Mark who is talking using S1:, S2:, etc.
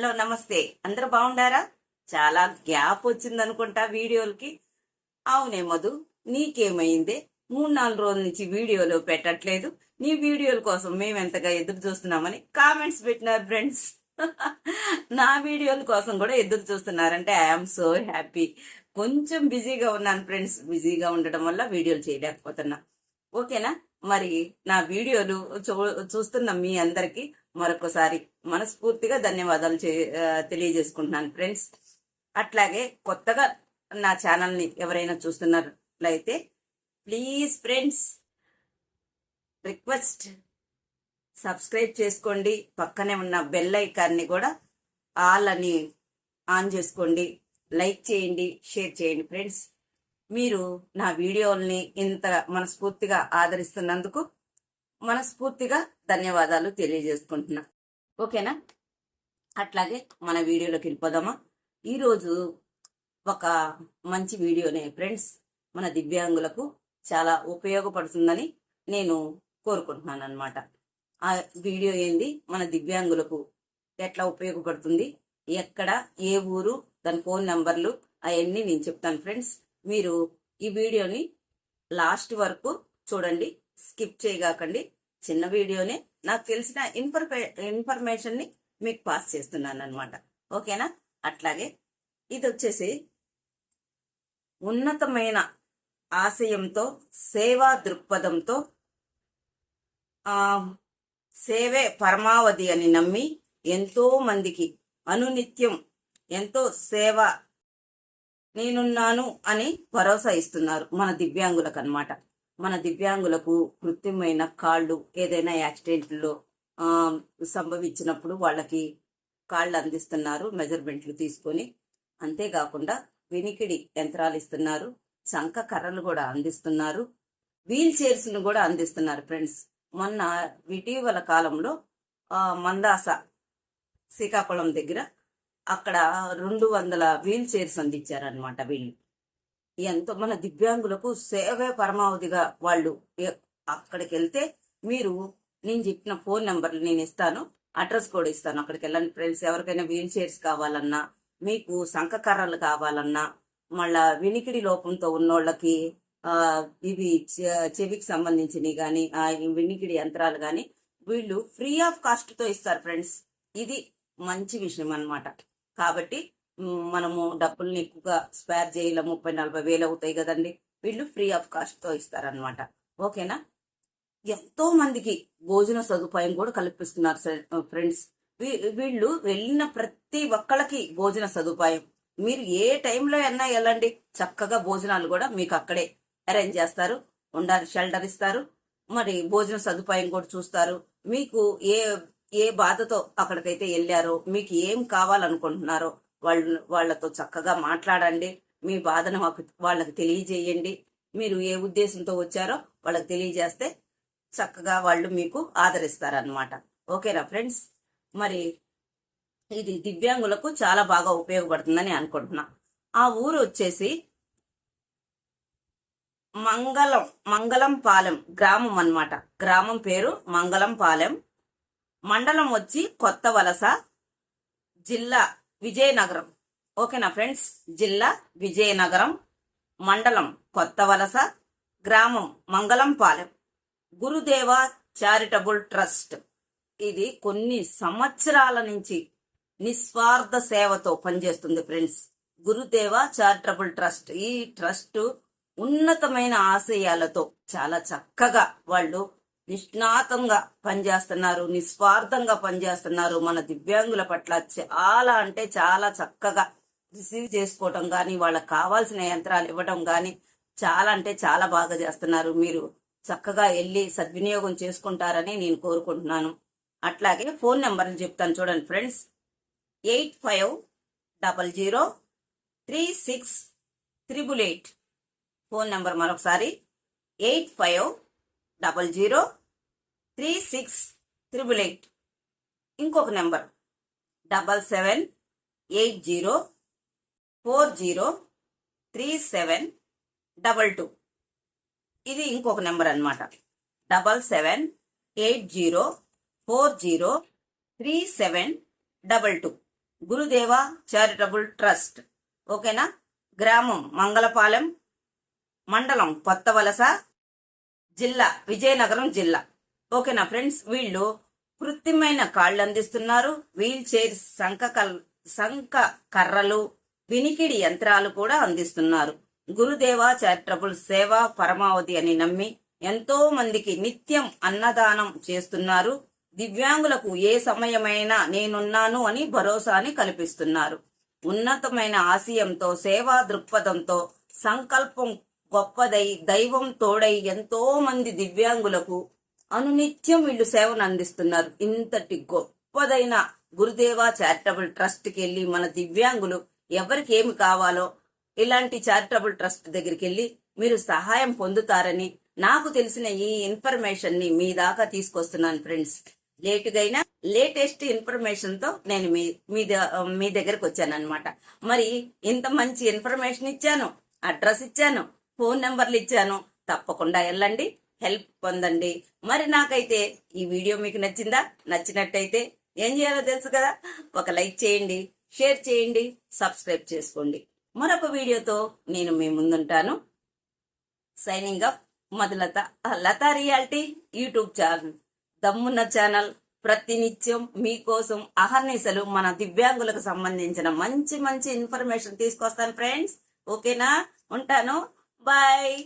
S1: Hello నమస్తే. అందరు బాగుండారా? చాలా గ్యాప్ వచ్చింది అనుకుంటా వీడియోలకి. అవునే మధు నీకేమైంది? మూడు నాలుగు రోజుల నుంచి వీడియోలు పెట్టట్లేదు. నీ వీడియోల కోసం మేము ఎంతగా ఎదురు చూస్తున్నామని కామెంట్స్ పెట్టినారు ఫ్రెండ్స్. నా వీడియోల కోసం కూడా ఎదురు చూస్తున్నారంటే ఐఎమ్ సో హ్యాపీ కొంచెం బిజీగా ఉన్నాను ఫ్రెండ్స్. బిజీగా ఉండడం వల్ల వీడియోలు చేయలేకపోతున్నా. ఓకేనా? మరి నా వీడియోలు చూ చూస్తున్న మీ అందరికీ మరొకసారి మనస్ఫూర్తిగా ధన్యవాదాలు చే- తెలియజేసుకుంటున్నాను ఫ్రెండ్స్. అట్లాగే కొత్తగా నా ఛానల్ని ఎవరైనా చూస్తున్నట్లయితే ప్లీజ్ ఫ్రెండ్స్ రిక్వెస్ట్ సబ్స్క్రైబ్ చేసుకోండి. పక్కనే ఉన్న బెల్ ఐకాన్ని కూడా ఆల్ అని ఆన్ చేసుకోండి. లైక్ చేయండి షేర్ చేయండి ఫ్రెండ్స్. మీరు నా వీడియోల్ని ఇంత మనస్ఫూర్తిగా ఆదరిస్తున్నందుకు మనస్ఫూర్తిగా ధన్యవాదాలు తెలియజేసుకుంటున్నా. ఓకేనా? అట్లాగే మన వీడియోలోకి వెళ్ళిపోదామా? ఈరోజు ఒక మంచి వీడియోనే ఫ్రెండ్స్ మన దివ్యాంగులకు చాలా ఉపయోగపడుతుందని నేను కోరుకుంటున్నాను అనమాట ఆ వీడియో ఏంది? మన దివ్యాంగులకు ఎట్లా ఉపయోగపడుతుంది? ఎక్కడ ఏ ఊరు దాని ఫోన్ నంబర్లు అవన్నీ నేను చెప్తాను ఫ్రెండ్స్. మీరు ఈ వీడియోని లాస్ట్ వరకు చూడండి స్కిప్ చేయగాకండి చిన్న వీడియోని నాకు తెలిసిన ఇన్ఫర్మే ఇన్ఫర్మేషన్ని మీకు పాస్ చేస్తున్నాను అనమాట ఓకేనా? అట్లాగే ఇది వచ్చేసి ఉన్నతమైన ఆశయంతో సేవా దృక్పథంతో సేవే పరమావధి అని నమ్మి ఎంతో మందికి అనునిత్యం ఎంతో సేవ నేనున్నాను అని భరోసా ఇస్తున్నారు మన దివ్యాంగులకు అన్నమాట మన దివ్యాంగులకు కృత్రిమైన కాళ్ళు ఏదైనా యాక్సిడెంట్లో సంభవించినప్పుడు వాళ్ళకి కాళ్ళు అందిస్తున్నారు మెజర్మెంట్లు తీసుకొని. అంతేకాకుండా వినికిడి యంత్రాలు ఇస్తున్నారు చంక కర్రలు కూడా అందిస్తున్నారు వీల్ చైర్స్ను కూడా అందిస్తున్నారు ఫ్రెండ్స్. మొన్న ఇటీవల కాలంలో మందాస శ్రీకాకుళం దగ్గర అక్కడ రెండు వందల వీల్ చైర్స్ అందించారనమాట వీళ్ళు. ఎంతో మన దివ్యాంగులకు సేవే పరమావధిగా వాళ్ళు. అక్కడికి వెళ్తే మీరు నేను చెప్పిన ఫోన్ నెంబర్లు నేను ఇస్తాను అడ్రస్ కూడా ఇస్తాను అక్కడికి వెళ్ళండి ఫ్రెండ్స్. ఎవరికైనా వీల్ చైర్స్ కావాలన్నా మీకు సంఖకర్రలు కావాలన్నా మళ్ళా వినికిడి లోపంతో ఉన్నోళ్ళకి ఆ, ఇవి చె- చెవికి సంబంధించినవి కానీ ఆ వినికిడి యంత్రాలు కానీ వీళ్ళు ఫ్రీ ఆఫ్ కాస్ట్తో ఇస్తారు ఫ్రెండ్స్. ఇది మంచి విషయం అన్నమాట. కాబట్టి మనము డబ్బుల్ని ఎక్కువగా స్పేర్ చేయాలి ముప్పై నలభై వేలు అవుతాయి కదండి. వీళ్ళు ఫ్రీ ఆఫ్ కాస్ట్తో ఇస్తారనమాట ఓకేనా? ఎంతో మందికి భోజన సదుపాయం కూడా కల్పిస్తున్నారు ఫ్రెండ్స్. వీ- వీళ్ళు వెళ్ళిన ప్రతి ఒక్కళ్ళకి భోజన సదుపాయం. మీరు ఏ టైంలో అయినా వెళ్ళండి. చక్కగా భోజనాలు కూడా మీకు అక్కడే అరేంజ్ చేస్తారు. ఉండాలి షెల్టర్ ఇస్తారు. మరి భోజన సదుపాయం కూడా చూస్తారు. మీకు ఏ ఏ బాధతో అక్కడికైతే వెళ్ళారో మీకు ఏం కావాలనుకుంటున్నారో వాళ్ళు వాళ్ళతో చక్కగా మాట్లాడండి. మీ బాధను మాకు వాళ్ళకి తెలియజేయండి. మీరు ఏ ఉద్దేశంతో వచ్చారో వాళ్ళకి తెలియజేస్తే చక్కగా వాళ్ళు మీకు ఆదరిస్తారనమాట ఓకేనా ఫ్రెండ్స్? మరి ఇది దివ్యాంగులకు చాలా బాగా ఉపయోగపడుతుందని అనుకుంటున్నా. ఆ ఊరు వచ్చేసి మంగళం మంగళం పాలెం గ్రామం అన్నమాట. గ్రామం పేరు మంగళం పాలెం మండలం వచ్చి కొత్త వలస జిల్లా విజయనగరం. ఓకేనా ఫ్రెండ్స్? జిల్లా విజయనగరం మండలం కొత్త వలస గ్రామం మంగళంపాలెం. గురుదేవ చారిటబుల్ ట్రస్ట్. ఇది కొన్ని సంవత్సరాల నుంచి నిస్వార్థ సేవతో పనిచేస్తుంది ఫ్రెండ్స్. గురుదేవ చారిటబుల్ ట్రస్ట్. ఈ ట్రస్ట్ ఉన్నతమైన ఆశయాలతో చాలా చక్కగా వాళ్ళు నిష్ణాతంగా పనిచేస్తున్నారు నిస్వార్థంగా పనిచేస్తున్నారు. మన దివ్యాంగుల పట్ల చాలా అంటే చాలా చక్కగా రిసీవ్ చేసుకోవటం కానీ వాళ్ళకి కావాల్సిన యంత్రాలు ఇవ్వడం కానీ చాలా అంటే చాలా బాగా చేస్తున్నారు. మీరు చక్కగా వెళ్ళి సద్వినియోగం చేసుకుంటారని నేను కోరుకుంటున్నాను. అట్లాగే ఫోన్ నెంబర్లు చెప్తాను చూడండి friends. Eight five double zero three six triple eight. Phone number మరొకసారి. Eight five double zero three six triple eight. ఇంకొక number. Double seven eight zero four zero three seven double two. ఇది ఇంకొక number అన్నమాట. Double seven eight zero four zero three seven double two. Gurudeva charitable trust. ఓకేనా? గ్రామం మంగళపాలెం మండలం కొత్త వలస జిల్లా విజయనగరం జిల్లా. ఓకేనా ఫ్రెండ్స్ వీళ్ళు కృత్రిమైన కాళ్ళు అందిస్తున్నారు వీల్ చైర్ శంఖ కల్ శంఖ కర్రలు వినికిడి యంత్రాలు కూడా అందిస్తున్నారు. గురుదేవ చారిటబుల్ సేవ పరమావధి అని నమ్మి ఎంతో మందికి నిత్యం అన్నదానం చేస్తున్నారు. దివ్యాంగులకు ఏ సమయమైనా నేనున్నాను అని భరోసాని కల్పిస్తున్నారు. ఉన్నతమైన ఆశయంతో సేవా దృక్పథంతో సంకల్పం గొప్పదై దైవం తోడై ఎంతో మంది దివ్యాంగులకు అనునిత్యం వీళ్ళు సేవను అందిస్తున్నారు ఇంతటి గొప్పదైన గురుదేవ చారిటబుల్ ట్రస్ట్కి వెళ్ళి మన దివ్యాంగులు ఎవరికి ఏమి కావాలో ఇలాంటి చారిటబుల్ ట్రస్ట్ దగ్గరికి వెళ్ళి మీరు సహాయం పొందుతారని నాకు తెలిసిన ఈ ఇన్ఫర్మేషన్ని మీ దాకా తీసుకొస్తున్నాను ఫ్రెండ్స్. లేటుగైనా లేటెస్ట్ ఇన్ఫర్మేషన్తో నేను మీ మీ ద- మీ దగ్గరకు వచ్చాను అనమాట మరి ఇంత మంచి ఇన్ఫర్మేషన్ ఇచ్చాను అడ్రస్ ఇచ్చాను ఫోన్ నెంబర్లు ఇచ్చాను తప్పకుండా వెళ్ళండి హెల్ప్ పొందండి. మరి నాకైతే ఈ వీడియో మీకు నచ్చిందా? నచ్చినట్టయితే ఏం చేయాలో తెలుసు కదా? ఒక లైక్ చేయండి షేర్ చేయండి సబ్స్క్రైబ్ చేసుకోండి. మరొక వీడియోతో నేను మీ ముందుంటాను. Signing up Madhulatha Latha reality YouTube channel. దమ్మున్న ఛానల్ ప్రతినిత్యం మీకోసం అహర్నిశలు మన దివ్యాంగులకు సంబంధించిన మంచి మంచి ఇన్ఫర్మేషన్ తీసుకొస్తాను ఫ్రెండ్స్. ఓకేనా? ఉంటాను. బాయ్.